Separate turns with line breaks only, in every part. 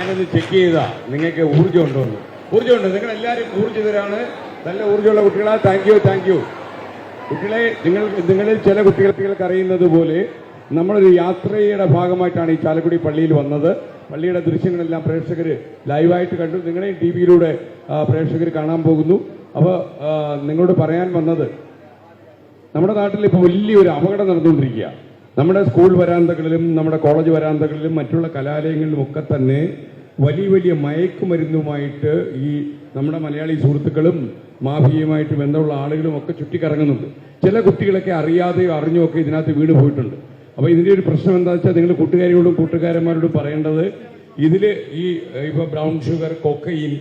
ഞാനിത് ചെക്ക് ചെയ്താ. നിങ്ങൾക്ക് ഊർജം ഉണ്ടോ ഊർജം ഉണ്ട് നിങ്ങൾ എല്ലാവരും ഊർജിതരാണ്. നല്ല ഊർജമുള്ള കുട്ടികളാ. താങ്ക് യു താങ്ക് യു കുട്ടികളെ നിങ്ങൾ നിങ്ങളിൽ ചില കുട്ടികൾക്ക് അറിയുന്നത് പോലെ നമ്മളൊരു യാത്രയുടെ ഭാഗമായിട്ടാണ് ഈ ചാലക്കുടി പള്ളിയിൽ വന്നത്. പള്ളിയുടെ ദൃശ്യങ്ങളെല്ലാം പ്രേക്ഷകർ ലൈവായിട്ട് കണ്ടു. നിങ്ങളെയും ടി വിയിലൂടെ പ്രേക്ഷകർ കാണാൻ പോകുന്നു. അപ്പോൾ നിങ്ങളോട് പറയാൻ വന്നത് നമ്മുടെ നാട്ടിൽ ഇപ്പോൾ വലിയൊരു അപകടം നടന്നുകൊണ്ടിരിക്കുക നമ്മുടെ സ്കൂൾ വരാന്തകളിലും നമ്മുടെ കോളേജ് വരാന്തകളിലും മറ്റുള്ള കലാലയങ്ങളിലും ഒക്കെ തന്നെ വലിയ വലിയ മയക്കുമരുന്നുമായിട്ട് ഈ നമ്മുടെ മലയാളി സുഹൃത്തുക്കളും മാഫിയയുമായിട്ട് ബന്ധമുള്ള ആളുകളും ഒക്കെ ചുറ്റിക്കറങ്ങുന്നുണ്ട്. ചില കുട്ടികളൊക്കെ അറിയാതെയോ അറിഞ്ഞോ ഒക്കെ ഇതിനകത്ത് വീണ് പോയിട്ടുണ്ട്. അപ്പോൾ ഇതിന്റെ ഒരു പ്രശ്നം എന്താ വെച്ചാൽ നിങ്ങൾ കൂട്ടുകാരിയോടും കൂട്ടുകാരന്മാരോടും പറയേണ്ടത് ഇതിൽ ഈ ഇപ്പോൾ ബ്രൗൺ ഷുഗർ കൊക്കയിൻ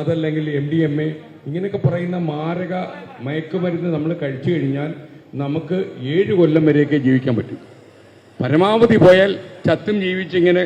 അതല്ലെങ്കിൽ എം ഡി എം എ ഇങ്ങനെയൊക്കെ പറയുന്ന മാരക മയക്കുമരുന്ന് നമ്മൾ കഴിച്ചു കഴിഞ്ഞാൽ നമുക്ക് ഏഴ് കൊല്ലം വരെയൊക്കെ ജീവിക്കാൻ പറ്റും. പരമാവധി പോയാൽ ചത്തും ജീവിച്ചിങ്ങനെ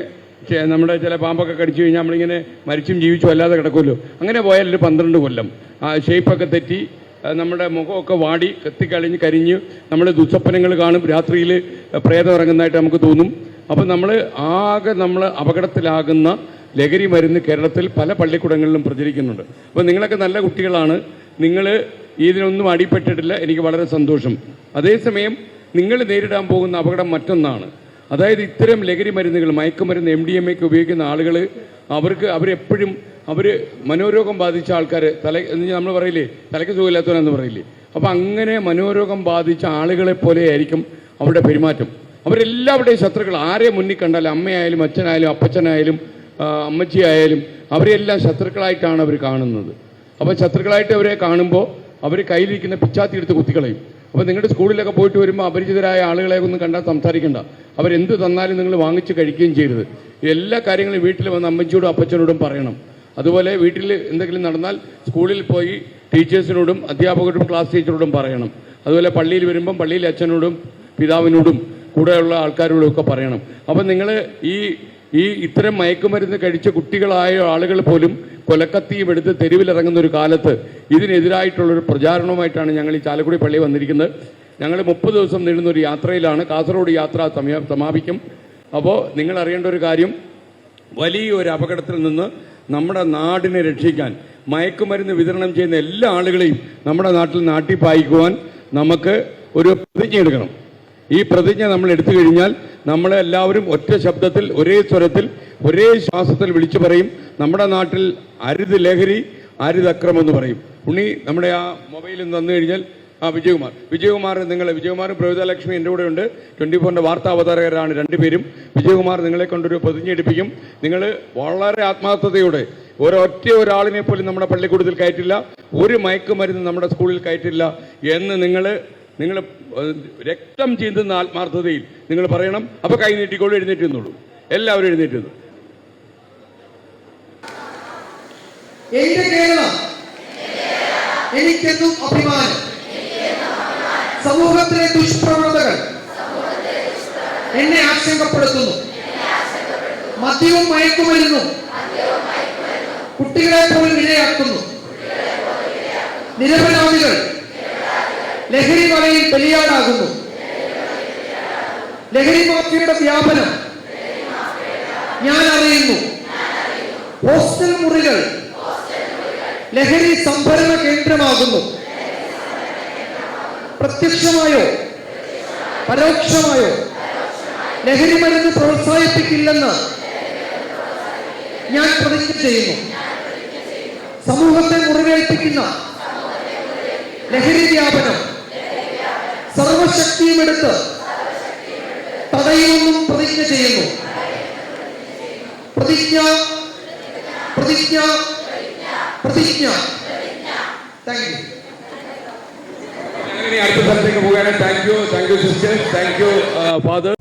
നമ്മുടെ ചില പാമ്പൊക്കെ കടിച്ചു കഴിഞ്ഞാൽ നമ്മളിങ്ങനെ മരിച്ചും ജീവിച്ചും അല്ലാതെ കിടക്കുമല്ലോ. അങ്ങനെ പോയാൽ ഒരു പന്ത്രണ്ട് കൊല്ലം. ആ ഷേപ്പൊക്കെ തെറ്റി നമ്മുടെ മുഖമൊക്കെ വാടി കത്തിക്കളിഞ്ഞ് കരിഞ്ഞ് നമ്മൾ ദുസ്വപ്നങ്ങൾ കാണും. രാത്രിയിൽ പ്രേതം ഇറങ്ങുന്നതായിട്ട് നമുക്ക് തോന്നും. അപ്പം നമ്മൾ ആകെ നമ്മൾ അപകടത്തിലാകുന്ന ലഹരി മരുന്ന് കേരളത്തിൽ പല പള്ളിക്കൂടങ്ങളിലും പ്രചരിക്കുന്നുണ്ട്. അപ്പോൾ നിങ്ങളൊക്കെ നല്ല കുട്ടികളാണ്. നിങ്ങൾ ഇതിനൊന്നും അടിപ്പെട്ടിട്ടില്ല എനിക്ക് വളരെ സന്തോഷം. അതേസമയം നിങ്ങൾ നേരിടാൻ പോകുന്ന അപകടം മറ്റൊന്നാണ്. അതായത് ഇത്തരം ലഹരി മരുന്നുകൾ മയക്കുമരുന്ന് എം ഡി എം എക്ക് ഉപയോഗിക്കുന്ന ആളുകൾ അവർക്ക് അവരെപ്പോഴും അവർ മനോരോഗം ബാധിച്ച ആൾക്കാർ തല നമ്മൾ പറയില്ലേ തലയ്ക്ക് സുഖമില്ലാത്തവനെന്ന് പറയില്ലേ. അപ്പം അങ്ങനെ മനോരോഗം ബാധിച്ച ആളുകളെ പോലെ ആയിരിക്കും അവരുടെ പെരുമാറ്റം. അവരെല്ലാവരുടെയും ശത്രുക്കൾ ആരെ മുന്നിൽ കണ്ടാലും അമ്മയായാലും അച്ഛനായാലും അപ്പച്ചനായാലും അമ്മച്ചിയായാലും അവരെല്ലാം ശത്രുക്കളായിട്ടാണ് അവർ കാണുന്നത്. അപ്പോൾ ശത്രുക്കളായിട്ട് അവരെ കാണുമ്പോൾ അവർ കയ്യിലിരിക്കുന്ന പിച്ചാത്തി എടുത്ത് കുത്തിക്കളയും. അപ്പോൾ നിങ്ങളുടെ സ്കൂളിലൊക്കെ പോയിട്ട് വരുമ്പോൾ അപരിചിതരായ ആളുകളെ ഒന്നും കണ്ടാൽ സംസാരിക്കണ്ട. അവരെന്ത് തന്നാലും നിങ്ങൾ വാങ്ങിച്ച് കഴിക്കുകയും ചെയ്യരുത്. എല്ലാ കാര്യങ്ങളും വീട്ടിൽ വന്ന് അമ്മച്ചിയോടും അപ്പച്ചനോടും പറയണം. അതുപോലെ വീട്ടിൽ എന്തെങ്കിലും നടന്നാൽ സ്കൂളിൽ പോയി ടീച്ചേഴ്സിനോടും അധ്യാപകരോടും ക്ലാസ് ടീച്ചറോടും പറയണം. അതുപോലെ പള്ളിയിൽ വരുമ്പം പള്ളിയിലെ അച്ഛനോടും പിതാവിനോടും കൂടെയുള്ള ആൾക്കാരോടും ഒക്കെ പറയണം. അപ്പം നിങ്ങൾ ഈ ഈ ഇത്തരം മയക്കുമരുന്ന് കഴിച്ച കുട്ടികളായ ആളുകൾ പോലും കൊലക്കത്തിയും എടുത്ത് തെരുവിലിറങ്ങുന്ന ഒരു കാലത്ത് ഇതിനെതിരായിട്ടുള്ളൊരു പ്രചാരണവുമായിട്ടാണ് ഞങ്ങൾ ഈ ചാലക്കുടി പള്ളി വന്നിരിക്കുന്നത്. ഞങ്ങൾ മുപ്പത് ദിവസം നീളുന്ന ഒരു യാത്രയിലാണ്. കാസർഗോഡ് യാത്ര സമാപിക്കും. അപ്പോൾ നിങ്ങൾ അറിയേണ്ട ഒരു കാര്യം വലിയ ഒരു അപകടത്തിൽ നിന്ന് നമ്മുടെ നാടിനെ രക്ഷിക്കാൻ മയക്കുമരുന്ന് വിതരണം ചെയ്യുന്ന എല്ലാ ആളുകളെയും നമ്മുടെ നാട്ടിൽ നാട്ടിപ്പായിക്കുവാൻ നമുക്ക് ഒരു പ്രതിജ്ഞ എടുക്കണം ഈ പ്രതിജ്ഞ നമ്മൾ എടുത്തു കഴിഞ്ഞാൽ നമ്മളെ എല്ലാവരും ഒറ്റ ശബ്ദത്തിൽ ഒരേ സ്വരത്തിൽ ഒരേ ശ്വാസത്തിൽ വിളിച്ചു പറയും. നമ്മുടെ നാട്ടിൽ അരുത് ലഹരി അരുത് അക്രമം എന്ന് പറയും. ഉണ്ണി നമ്മുടെ ആ മൊബൈലിൽ തന്നു കഴിഞ്ഞാൽ ആ വിജയകുമാർ. വിജയകുമാർ നിങ്ങളെ വിജയകുമാറും പ്രവിതാലക്ഷ്മി എന്റെ കൂടെ ഉണ്ട് ട്വന്റി ഫോറിന്റെ വാർത്താ അവതാരകരാണ് രണ്ടുപേരും. വിജയകുമാർ നിങ്ങളെ കൊണ്ടൊരു പ്രതിജ്ഞ എടുപ്പിക്കും. നിങ്ങൾ വളരെ ആത്മാർത്ഥതയോടെ ഒരൊറ്റ ഒരാളിനെ പോലും നമ്മുടെ പള്ളിക്കൂടത്തിൽ കയറ്റില്ല ഒരു മയക്കുമരുന്ന് നമ്മുടെ സ്കൂളിൽ കയറ്റില്ല എന്ന് നിങ്ങൾ നിങ്ങൾ രക്തം ചീന്തുന്ന ആത്മാർത്ഥതയിൽ നിങ്ങൾ പറയണം അപ്പോൾ കൈ നീട്ടിക്കോളൂ എഴുന്നേറ്റ് നിന്നോളൂ. എല്ലാവരും എഴുന്നേറ്റ് നിന്നു.
എന്റെ കേരളം. എനിക്കെന്നും അഭിമാനം. സമൂഹത്തിലെ ദുഷ്പ്രവണതകൾ എന്നെ ആശങ്കപ്പെടുത്തുന്നു. മദ്യവും മയക്കുമരുന്നും കുട്ടികളെ പോലും ഇരയാക്കുന്നു. നിരപരാധികൾ ലഹരി വലയിൽ ബലിയാടാകുന്നു. ലഹരി മാഫിയയുടെ വ്യാപനം ഞാൻ അറിയുന്നു ഹോസ്റ്റൽ മുറികൾ ലഹരി സംഭരണ കേന്ദ്രമാകുന്നു. പ്രത്യക്ഷമായോ? പരോക്ഷമായോ? ലഹരി മരുന്ന് പ്രോത്സാഹിപ്പിക്കില്ലെന്ന് ഞാൻ പ്രതിജ്ഞ ചെയ്യുന്നു. സമൂഹത്തെ മുറിവേൽപ്പിക്കുന്ന ലഹരി വ്യാപനം സർവശക്തിയും എടുത്ത് തടയുമെന്നും പ്രതിജ്ഞ ചെയ്യുന്നു. പ്രതിജ്ഞ പ്രതിജ്ഞ പ്രതിജ്ഞ. താങ്ക് യു
അടുത്ത സ്ഥലത്തേക്ക് പോകാനാണ്. Thank you thank you sister thank you father